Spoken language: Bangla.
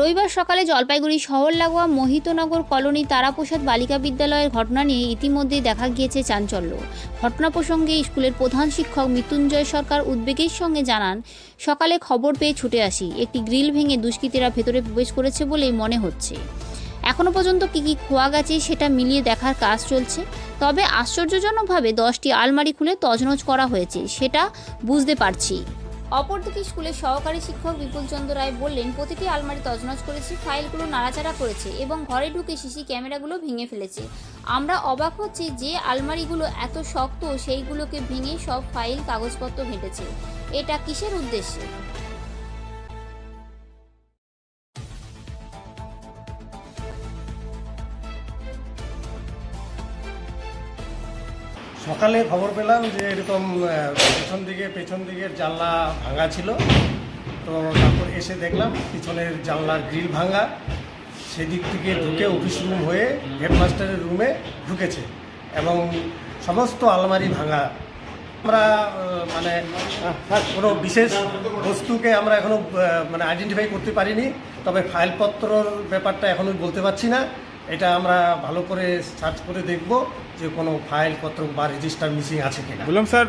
রবিবার সকালে জলপাইগুড়ি শহর লাগোয়া মোহিতনগর কলোনি, তারাপ্রসাদ বালিকা বিদ্যালয়ের ঘটনা নিয়ে ইতিমধ্যেই দেখা গিয়েছে চাঞ্চল্য। ঘটনা প্রসঙ্গে স্কুলের প্রধান শিক্ষক মৃত্যুঞ্জয় সরকার উদ্বেগের সঙ্গে জানান, সকালে খবর পেয়ে ছুটে আসি। একটি গ্রিল ভেঙে দুষ্কৃতীরা ভেতরে প্রবেশ করেছে বলেই মনে হচ্ছে। এখনও পর্যন্ত কী কী খোয়া গেছে সেটা মিলিয়ে দেখার কাজ চলছে। তবে আশ্চর্যজনকভাবে দশটি আলমারি খুলে তছনছ করা হয়েছে, সেটা বুঝতে পারছি। অপরদিকে স্কুলের সহকারী শিক্ষক বিপুল চন্দ্র রায় বললেন, প্রতিটি আলমারি তজনজ করেছে, ফাইলগুলো নাড়াচাড়া করেছে এবং ঘরে ঢুকে সিসি ক্যামেরাগুলো ভেঙে ফেলেছে। আমরা অবাক হচ্ছি যে আলমারিগুলো এত শক্ত, সেইগুলোকে ভেঙে সব ফাইল, কাগজপত্র ঘেঁটেছে। এটা কিসের উদ্দেশ্যে? সকালে খবর পেলাম যে এরকম পেছন দিকে পেছন দিকের জানলা ভাঙা ছিল। তো তারপর এসে দেখলাম পিছনের জানলার গ্রিল ভাঙা। সেদিক থেকে ঢুকে অফিস রুম হয়ে হেডমাস্টারের রুমে ঢুকেছে এবং সমস্ত আলমারি ভাঙা। আমরা মানে কোনো বিশেষ বস্তুকে আমরা এখনও আহ, মানে আইডেন্টিফাই করতে পারিনি। তবে ফাইলপত্রর ব্যাপারটা এখনও বলতে পারছি না। এটা আমরা ভালো করে সার্চ করে দেখব যে কোনো ফাইল পত্র বা রেজিস্টার মিসিং আছে কিনা। বললাম, স্যার